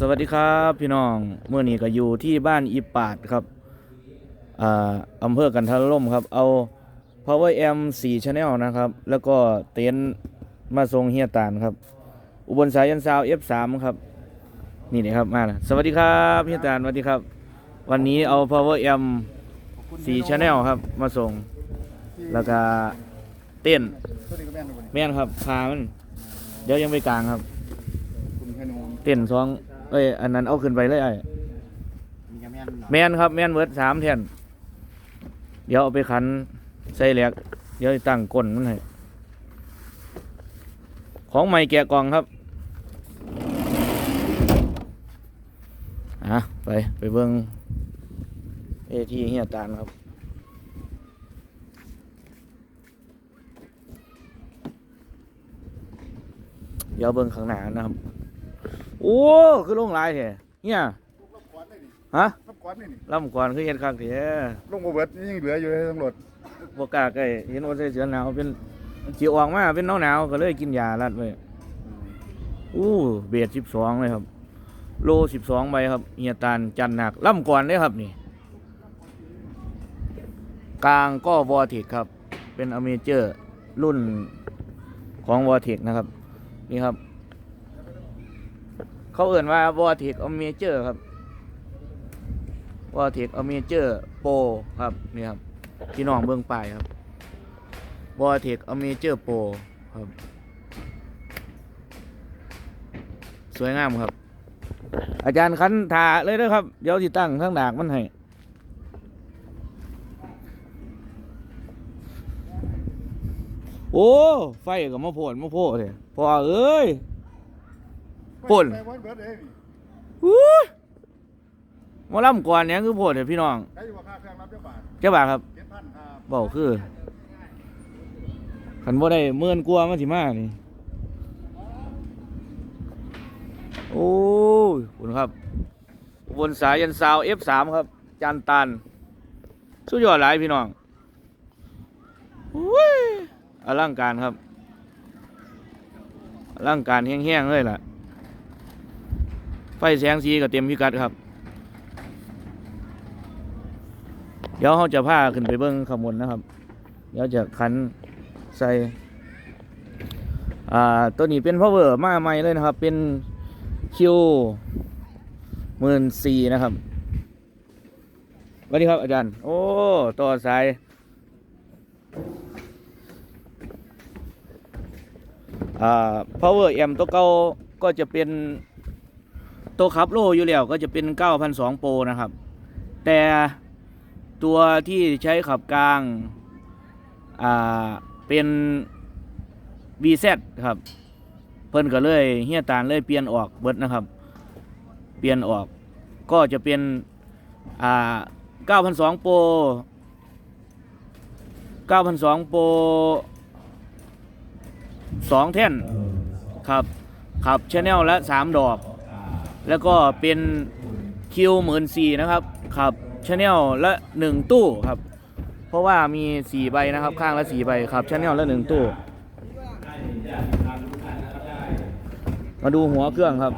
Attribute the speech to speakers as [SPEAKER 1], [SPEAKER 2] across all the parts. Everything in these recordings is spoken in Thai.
[SPEAKER 1] สวัสดีครับพี่น้องเมื่อนี้ก็อยู่ที่บ้านอีปาดครับอ่าอำเภอกันทะล่มครับ เอา Power M 4 Channel นะครับ แล้วก็เต็นท์มาทรงเฮียตานครับ อุบลสายยันซาว F3 ครับ นี่นี่ครับมาแล้วสวัสดีครับเฮียตานสวัสดีครับ วันนี้เอา Power M 4 Channel ครับ มาส่ง แล้วก็เต้น
[SPEAKER 2] แม่นเลย
[SPEAKER 1] แม่นครับพามัน เดี๋ยวยังไปกลางครับ เต้นสอง อ้ยอันนั้นเอาขึ้นไปเลยไอ้
[SPEAKER 2] มีแค่แม่น
[SPEAKER 1] แมนครับแมนเวิร์ดสามแท่นเดี๋ยวเอาไปขันใส่แหลกเดี๋ยวตั้งก้นมันให้ของใหม่แกะกล่องครับอะไปไปเบิ้งเอทีเฮียตานครับเดี๋ยวเบิ้งข้างหน้านะครับ โอ้คือลงหลายแท้เฮีย
[SPEAKER 2] ลบก้อนนี่นี่
[SPEAKER 1] ฮะ
[SPEAKER 2] ลบก้อนนี่นี่
[SPEAKER 1] ล่ำก่อนคือเห็นคักแท้
[SPEAKER 2] ลงโบเบิร์ตนี่ยังเหลืออยู่ให้ตำรวจ
[SPEAKER 1] บ่กล้าใกล้เห็นว่าใส่เสื้อหนาวเป็นสิออกมาเป็นหนาวหนาวๆก็เลยกินยาลัดไว้อู้เบียด12เลยครับ โล12ใบครับเฮียตาลจันหนักล่ำก่อนเด้ครับนี่ กลางก็วอร์ติกครับ เป็นอเมเจอร์รุ่นของวอร์ติกนะครับ นี่ครับ เขาเอ่นว่าวอร์ติกอเมเจอร์ครับวอร์ติกอเมเจอร์โปรครับนี่ครับพี่น้องเบื้องปลายครับวอร์เทคอเมเจอร์โปรครับ สวยงามครับ อาจารย์คันถาเลยนะครับ เดี๋ยวสิตั้งข้างดากมันให้โอ้ ไฟกับมะโพดมะโพดเลยพอเอ้ย ป่น
[SPEAKER 2] ไปวันเบิดเอง
[SPEAKER 1] อู้หมาล่ำก่อนเนี้ยคือโพดเลยพี่น้อง
[SPEAKER 2] ใช้อยู่ว่าค่าเครื่องรับเจ้าบาท
[SPEAKER 1] เจ้าบ่าวครับ
[SPEAKER 2] เจ็ดพันครับ
[SPEAKER 1] เบาคือขันบ่ได้เมื่อนกลัวมันสิมานี่ โอ้ยคุณครับอุบนสายยันซาว F3 ครับ จานตันสุดยอดหลายพี่น้องอุ้ยอลังการครับอลังการแห้งๆเลยล่ะ ไฟแสงสีก็เต็มพิกัดครับ เดี๋ยวเขาจะพาขึ้นไปเบิ้งข้างบนนะครับ เดี๋ยวจะคันใส่อ่าตัวนี้เป็น power มาใหม่เลยนะครับ เป็นคิวหมื่นสี่นะครับสวัสดีครับอาจารย์ โอ้ต่อสายอ่า power m ตัวเก่าก็จะเป็น ตัวขับโลอยู่แล้วก็จะเป็น9,200โปรนะครับ แต่ตัวที่ใช้ขับกลาง อ่า เป็น VZ ครับ เพิ่นก็เลยเฮียตาลเลยเปลี่ยนออกเบิดนะครับ เปลี่ยนออกก็จะเป็น อ่า9,200โปร9,200โปรสองแท่นครับขับชแนลละ 3 ดอก แล้วก็เป็นคิวหมื่นสี่นะครับขับชแนลละ1ตู้ครับ เพราะว่ามี4ใบนะครับข้างละ4ใบขับชแนลละ1ตู้ มาดูหัวเครื่องครับ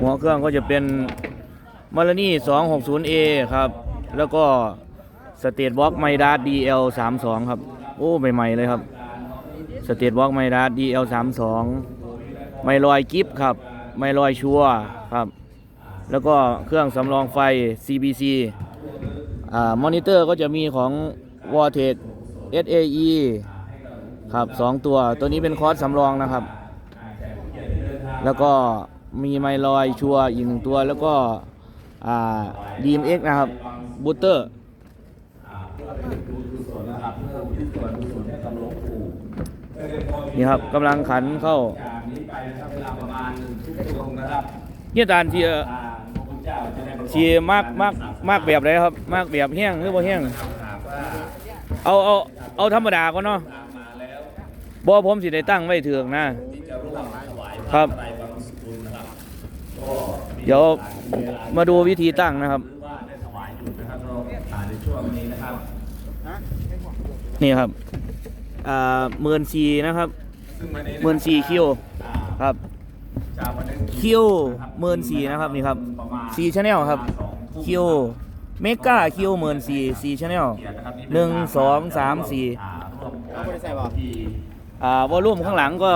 [SPEAKER 1] หัวเครื่องก็จะเป็นมารานี่ 260A ครับ แล้วก็สเตทบล็อกไมดา DL 32ครับ โอ้ ใหม่ ๆ เลยครับ สเตทบล็อกไมดา DL 32 ไม่ลอยกิฟครับ ไม่ลอยชัวร์ครับ แล้วก็เครื่องสำรองไฟ CBC อ่ามอนิเตอร์ก็จะมีของ v o r t e x SAE ครับสองตัวตัวนี้เป็นคอร์สสำรองนะครับ แล้วก็มีไมลอยชัวร์อีกหนึ่งตัวแล้วก็อ่า DMX นะครับบูตเตอร์นี่ครับกำลังขันเข้า เนี่ยตาลเชียเชียมากมากมากแบบไหนครับ มากแบบแห้งหรือบ่แห้งเอาเอาเอาธรรมดาก่อนเนาะบ่ผมสิได้ตั้งไว้เถืองนะครับเดี๋ยวมาดูวิธีตั้งนะครับ นี่ครับอ่าหมื่นสี่นะครับหมื่นสี่คิว ครับคิวเมินสีนะครับนี่ครับสีชาแนลครับคิวเมกาคิวเมินสีสีชาแนลหนึ่งสองสามสี่อ่าวอลลุ่มข้างหลังก็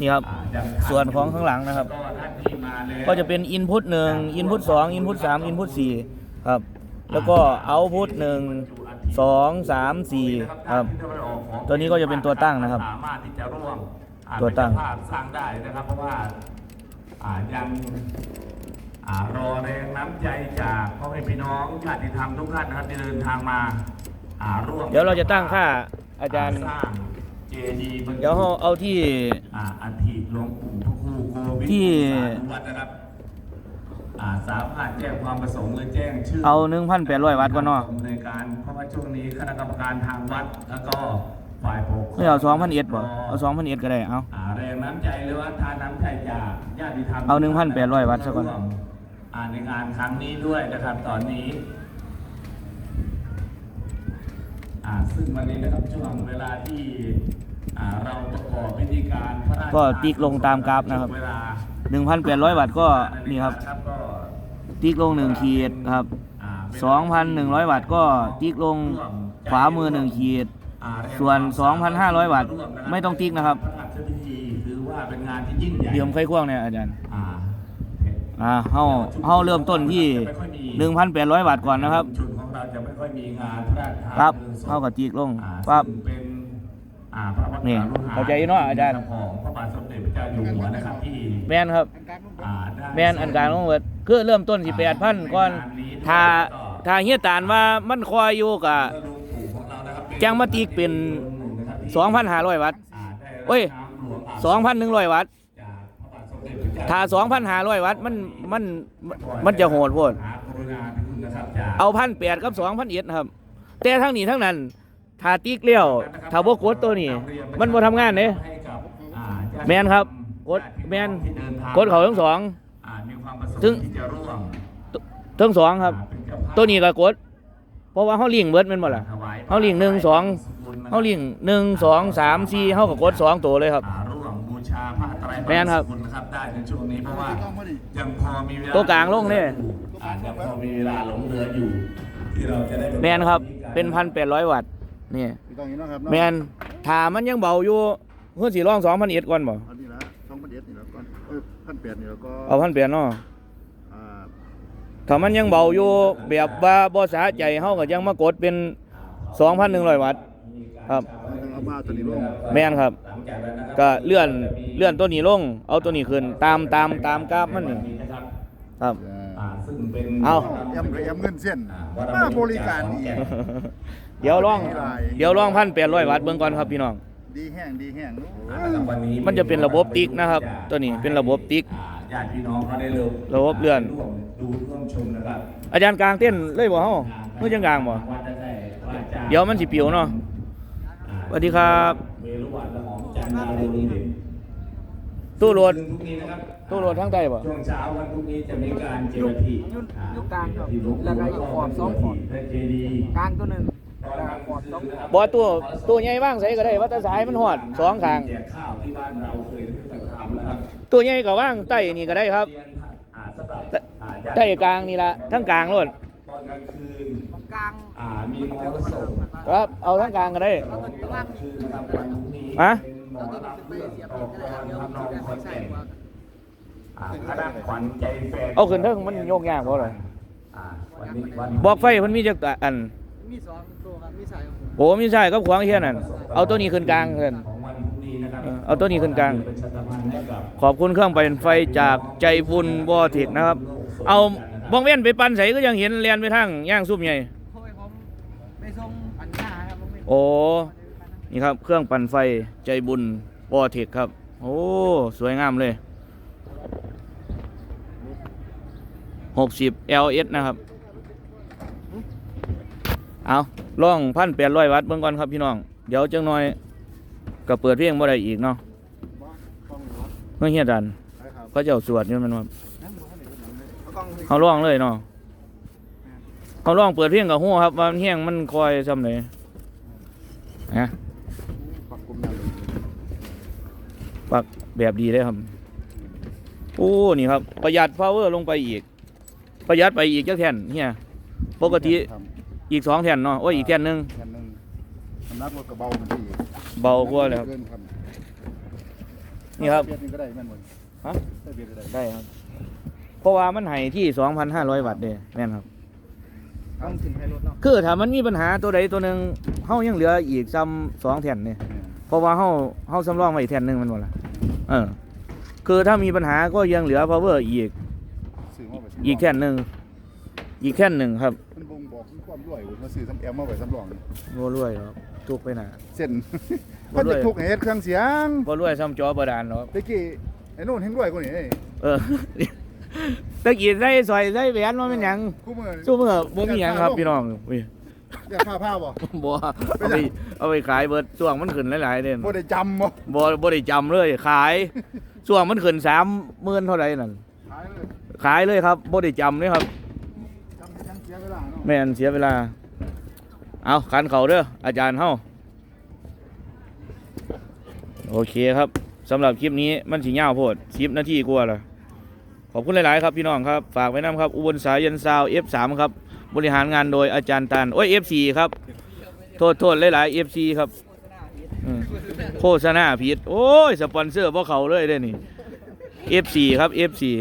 [SPEAKER 1] นี่ครับส่วนของข้างหลังนะครับ ก็จะเป็นอินพุตหนึ่งอินพุตสองอินพุตสามอินพุตสี่ครับ แล้วก็เอาพุตหนึ่งสองสามสี่ครับ ตัวนี้ก็จะเป็นตัวตั้งนะครับ
[SPEAKER 3] สามารถที่จะร่วมอ่า
[SPEAKER 1] ตัวตั้ง
[SPEAKER 3] เป็นเจ้าภาพสร้างได้นะครับ เพราะว่าอ่ายังอ่ารอแรงน้ำใจจากพ่อแม่พี่น้องญาติธรรมทุกท่านนะครับที่เดินทางมาอ่าร่วม
[SPEAKER 1] เดี๋ยวเราจะตั้งค่าอาจารย์
[SPEAKER 3] สร้างเจดีย์บรรจุ
[SPEAKER 1] เดี๋ยวเราเอาที่
[SPEAKER 3] อ่าอัฐิหลวงปู่พระครูโกวิท
[SPEAKER 1] ที่
[SPEAKER 3] สาธุวัดนะครับอ่าสามารถแจ้งความประสงค์หรือแจ้งชื่อ
[SPEAKER 1] เอา1,800วัตต์ก่อนเนาะ
[SPEAKER 3] ในการเพราะว่าช่วงนี้คณะกรรมการทางวัดแล้วก็ ฝ่ายปกครอง
[SPEAKER 1] ไม่เอาสองพันเอ็ดบ่เอาสองพันเอ็ดก็ได้เอา
[SPEAKER 3] อ่าแรงน้ำใจหรือว่าทานน้ำใจจากญาติธรรม
[SPEAKER 1] เอา1,800วัตต์ซะก่อน
[SPEAKER 3] ร่วมอ่าในงานครั้งนี้ด้วยนะครับตอนนี้อ่าซึ่งวันนี้นะครับช่วงเวลาที่อ่าเราประกอบพิธีการพระราชทาน
[SPEAKER 1] ก็ติ๊กลงตามกราฟนะครับ
[SPEAKER 3] เวลา
[SPEAKER 1] 1,800วัตต์ก็นี่ครับ
[SPEAKER 3] ก็
[SPEAKER 1] ติ๊กลงหนึ่งขีดครับ
[SPEAKER 3] อ่า
[SPEAKER 1] 2,100วัตต์ก็ติ๊กลงขวามือหนึ่งขีด
[SPEAKER 3] อ่า
[SPEAKER 1] ส่วน 2,500วัตต์ไม่ต้องติ๊กนะครับ
[SPEAKER 3] พระราชพิธีถือว่าเป็นงานที่ยิ่งใหญ่
[SPEAKER 1] เดียมไข้ควงเนี่ยอาจารย์
[SPEAKER 3] อ่า
[SPEAKER 1] อ่าเฮาเฮาเริ่มต้นที่ 1,800วัตต์ก่อนนะครับ
[SPEAKER 3] ชุมชนของเราจะไม่ค่อยมีงานพระราชทาน
[SPEAKER 1] ครับ
[SPEAKER 3] พลศพ
[SPEAKER 1] เฮาก็ติ๊กลง
[SPEAKER 3] อ่า
[SPEAKER 1] ปั๊บ
[SPEAKER 3] ซึ่งเป็นอ่าพระบรม
[SPEAKER 1] นี่
[SPEAKER 3] สารี
[SPEAKER 1] เข้าใจเนาะอาจารย์
[SPEAKER 3] ของพระบาทสมเด็จพระเจ้าอยู่หัวนะครับที่
[SPEAKER 1] แม่นครับ
[SPEAKER 3] อ่าได้
[SPEAKER 1] แม่นอันกลางลงเบิดคือเริ่มต้นสิ8,000ก่อนถ้าถ้าเฮียตานว่ามันคอยอยู่กับ
[SPEAKER 3] แจ้
[SPEAKER 1] งมาตีกเป็น 2,500 วัตต์เอ้ย 2,100 วัตต์ถ้า 2,500 วัตต์มันมันมันจะโหดพพดเอาพันแปดกับสองพันเอ็ดครับ แต่ทั้งนี้ทั้งนั้นทาตีกเลี้ยวทาโบกโดตัวนี้ มันมาทำงานเนี่
[SPEAKER 3] ย
[SPEAKER 1] แมนครับโกดแมน
[SPEAKER 3] โก
[SPEAKER 1] ดเขาทั้งสอง
[SPEAKER 3] ถึงทั้
[SPEAKER 1] งสองครับ ตัวนี้กับโกด เพราะว่าเฮาลิงก์เบิดแม่นบ่ล่ะ
[SPEAKER 3] ถวย
[SPEAKER 1] เฮาลิงก์หนึ่งสองเฮาลิงก์หนึ่งสองสามสี่เฮาก็กดสองตัวเลยครับ
[SPEAKER 3] อ่าร่วมบูชาพระไตร
[SPEAKER 1] แม่นครับ
[SPEAKER 3] สกุลนะครับได้ในช่วงนี้เพราะว่า
[SPEAKER 2] ต้องมาดิ
[SPEAKER 3] ยังพอมีเวลา
[SPEAKER 1] ตัวกลางลงเนี่ย
[SPEAKER 3] อ่ายังพอมีเวลาหลงเหลืออยู่ที่เราจะได้ไป
[SPEAKER 1] แมนครับเป็นพันแปดร้อยวัตต์นี่
[SPEAKER 2] มีต้องอย่างนี้เนาะครับเนาะ
[SPEAKER 1] แมนถ้ามันยังเบาอยู่เพิ่นสิลองสองพันเอ็ดก่อนบ่
[SPEAKER 2] อันนี้ละสองพันเอ็ดนี่แล้วก่อนเอ้ยพันแปดนี่แล้วก็
[SPEAKER 1] เอาพันแปดเนาะ
[SPEAKER 2] อ่า
[SPEAKER 1] ถ้ามันยังเบาอยู่แบบว่าบ่สะใจเฮาก็ยังมากดเป็น 2,100 วัตต์ครับ
[SPEAKER 2] มันต้องเอามาตัวนี้ลง
[SPEAKER 1] แม่นครับ
[SPEAKER 3] หลังจากนั้นนะครับ
[SPEAKER 1] ก็เลื่อนเลื่อนตัวนี้ลง เอาตัวนี้ขึ้นตามตามตามกราฟมันนี่
[SPEAKER 3] นะครับ
[SPEAKER 1] ครับ
[SPEAKER 3] อ่าซึ่งเป็น
[SPEAKER 1] เอา
[SPEAKER 2] แอมกับแอมเงินเส้นมาบริการดี
[SPEAKER 1] เดี๋ยวลอง เดี๋ยวลอง1,800วัตต์เบิ่งก่อนครับพี่น้อง
[SPEAKER 2] ดีแห้งดีแห้ง
[SPEAKER 3] อ่านะครับวันนี้
[SPEAKER 1] มันจะเป็นระบบติ๊กนะครับ ตัวนี้เป็นระบบติ๊ก
[SPEAKER 3] อ่าญาติพี่น้องก็ได้เร็ว
[SPEAKER 1] ระบบเลื่อน
[SPEAKER 3] ร่วม ดูร่วมชมนะครับ
[SPEAKER 1] อาจารย์กลางเต้นเลยบ่เฮาเมื่อจังกลางบ่
[SPEAKER 3] วัดได้พระอาจารย์
[SPEAKER 1] เดี๋ยวมันสิปิวเนาะ
[SPEAKER 3] อ่า
[SPEAKER 1] สวัสดีครับ
[SPEAKER 3] เวรุวันละหอมจันทร์ดาวดวงเด่น
[SPEAKER 1] ตู้โหลด
[SPEAKER 3] ซึ่งพรุ่งนี้นะครับ
[SPEAKER 1] ตู้โหลดทั้งใต้บ่
[SPEAKER 3] ช่วงเช้าวันพรุ่งนี้จะมีการเจรที
[SPEAKER 4] ยุด
[SPEAKER 3] อ่
[SPEAKER 4] ยุดกลางครับ
[SPEAKER 3] เจรที
[SPEAKER 4] แล้วก็อีกขอบสองขอบ
[SPEAKER 3] และเจดีย์
[SPEAKER 4] กลางตัวหนึ่ง
[SPEAKER 3] ตอนกลางคืนนะครับ
[SPEAKER 1] บ่ตัวตัวใหญ่ว่างใส่ก็ได้ว่าแต่สายมันฮอดสองข้าง
[SPEAKER 3] แจกข้าวที่บ้านเราเคยได้ทำนะครับ
[SPEAKER 1] ตัวใหญ่ก็ว่างใต้นี่ก็ได้ครับ ใต้กลางนี่ละทั้งกลางโลด
[SPEAKER 3] ตอนกลางคืน
[SPEAKER 4] ตรงกลาง
[SPEAKER 3] อ่ามีมอเตอร์ศพ
[SPEAKER 1] ครับเอาทั้งกลางก็ได้
[SPEAKER 4] แล้วก็ตัวล่าง
[SPEAKER 3] คือนะครับวันพรุ่งนี้
[SPEAKER 1] ฮะ
[SPEAKER 3] เป็นหมอ
[SPEAKER 4] แล้วก็
[SPEAKER 3] รับ
[SPEAKER 4] ไป
[SPEAKER 3] เรื่อง
[SPEAKER 4] เสียบ
[SPEAKER 3] ต่อ
[SPEAKER 4] อีกก็ได้
[SPEAKER 3] ก
[SPEAKER 4] ครับ
[SPEAKER 3] ร
[SPEAKER 4] เดี๋ยว
[SPEAKER 3] ทำนองคอน
[SPEAKER 4] ใส่
[SPEAKER 3] แก่น
[SPEAKER 4] ว่า
[SPEAKER 3] อ่าคณะขวัญใจแฟน
[SPEAKER 1] เอาขึ้นเทิงมันโยกยากบ่ล่ะ
[SPEAKER 3] อ่าวันนี้วัน
[SPEAKER 1] บอกไฟมันมีจักอัน
[SPEAKER 4] มีสองตัวครับมีสาย
[SPEAKER 1] โอ้มีใช่กับขวางเฮียนั่นเอาตัวนี้ขึ้นกลางเพิ่น
[SPEAKER 3] ของวันพรุ่งนี้นะครับ
[SPEAKER 1] เออเอาตัวนี้ขึ้นกลาง
[SPEAKER 3] ประชาสัมพันธ์ให้กับ
[SPEAKER 1] ขอบคุณเครื่องปั่นไฟจากใจบุญบอเทคนะครับ เอาบ้องเว้นไปปั่นใส่ก็ยังเห็นเรียนไปทางย่างซุปใหญ่
[SPEAKER 4] โอ้ยผมไปส่งปัญญาครับผมไม่
[SPEAKER 1] โอ้นี่ครับ เครื่องปั่นไฟใจบุญบอเทคครับ โอ้ สวยงามเลย60 LS นะครับ เอาล่องพันแปดร้อยวัตต์เบิ่งก่อนครับพี่น้อง เดี๋ยวจังหน่อยก็เปิดเพลงบ่ได้อีกเนาะ
[SPEAKER 2] ต้องรถ
[SPEAKER 1] เมื่อเฮียดัน
[SPEAKER 2] ไปครับ
[SPEAKER 1] เขาเจ้าสวดอยู่แมันว่า
[SPEAKER 2] กล้องสิ
[SPEAKER 1] เขาร้องเลยเนาะเขาร้องเปิดเพลงกับฮู้ครับว่ามันเฮียงมันคอยซ้ำเลยฮะ
[SPEAKER 2] ปรับกลุ่มนั่นเลย
[SPEAKER 1] ปักแบบดีเลยครับโอ้นี่ครับ ประหยัดพาวเวอร์ลงไปอีก ประหยัดไปอีกจักแท่นเฮียปกติ
[SPEAKER 2] ครับ
[SPEAKER 1] อีกสองแท่นเนาะโอ้ยอีกแท่นหนึง
[SPEAKER 2] แผ่นหนึงน้ำหนักรถกระเบามันที่
[SPEAKER 1] เบากว่าเลยครับ
[SPEAKER 2] เกินครับ
[SPEAKER 1] นี่ค รับ
[SPEAKER 2] เบียดนี่ก็ได้แม่นบ่
[SPEAKER 1] ฮะ
[SPEAKER 2] ใส่เบียดก็ได้
[SPEAKER 1] ได้ครับเพราะว่ามันให้ที่2,500วัตต์เด้แม่นครับ
[SPEAKER 4] ต้องขึ้นให้รถเนาะ
[SPEAKER 1] คือถ้ามันมีปัญหาตัวใดตัวหนึ่งเฮายังเหลืออีกซ้ำสองแท่นเนี่ยเพราะว่าเฮาเฮาสำรองไว้อีกแท่นหนึงแมันบ่ล่ะเออ คือถ้ามีปัญหาก็ยังเหลือ power อีก
[SPEAKER 2] ซื้อมาไว้
[SPEAKER 1] อีกแท่นหนึ่งอีกแท่นหนึ่งครับ
[SPEAKER 2] มันบ่งบอกถึงความรวยเว้ยมาซื้อสำแอมมาไว้สำรองนี่
[SPEAKER 1] บ่รวยครับทุกไปหนา
[SPEAKER 2] เส้น
[SPEAKER 1] บ่
[SPEAKER 2] มัน
[SPEAKER 1] รวย
[SPEAKER 2] จะทุกข์ให้เฮ็ดเครื่องเสียง
[SPEAKER 1] บ่รวยซ้ำจอบาดาลหรอก
[SPEAKER 2] ตะกี้ไอ้นู่นเห็นรวยกว่านี่เอ้ย
[SPEAKER 1] เออ ตะกี้ใส่สอยใส่แหวนว่าเป็นหยัง
[SPEAKER 2] คู่มือ
[SPEAKER 1] สู้เมื่อบ่มีหยังครับพี่น้องอุ้ย
[SPEAKER 2] อยากผ้าผ้าบ่
[SPEAKER 1] บ่เอาไปเอาไปขายเบิดช่วงมันขึ้นหลายๆเด้น
[SPEAKER 2] บ่ได้จำบ่
[SPEAKER 1] บ่บ่ได้จำเลย ขายช่วงมันขึ้น30,000เท่าไหร่นั่น
[SPEAKER 2] ขายเลย
[SPEAKER 1] ขายเลยครับบ่ได้จำเลยครับ
[SPEAKER 2] จำยังเสียเวลาเนาะ
[SPEAKER 1] แม่นเสียเวลา เอาคันเขาเด้ออาจารย์เฮาโอเคครับสำหรับคลิปนี้มันสิยาวโพด10นาทีกว่าและข อบคุณหลาย ๆ ครับพี่น้องครับ ฝากไว้นํครับ อุบลสายยันซาวเอฟสามครับ บริหารงานโดยอาจารย์ตันโอ้ย F4 ครับ โทษโทษหลาย ๆ เอฟซีครับอืมโฆษณาผิด โอ้ย สปอนเซอร์พวกเขาเลยเด้อนี่ F4 ครับเอฟสี่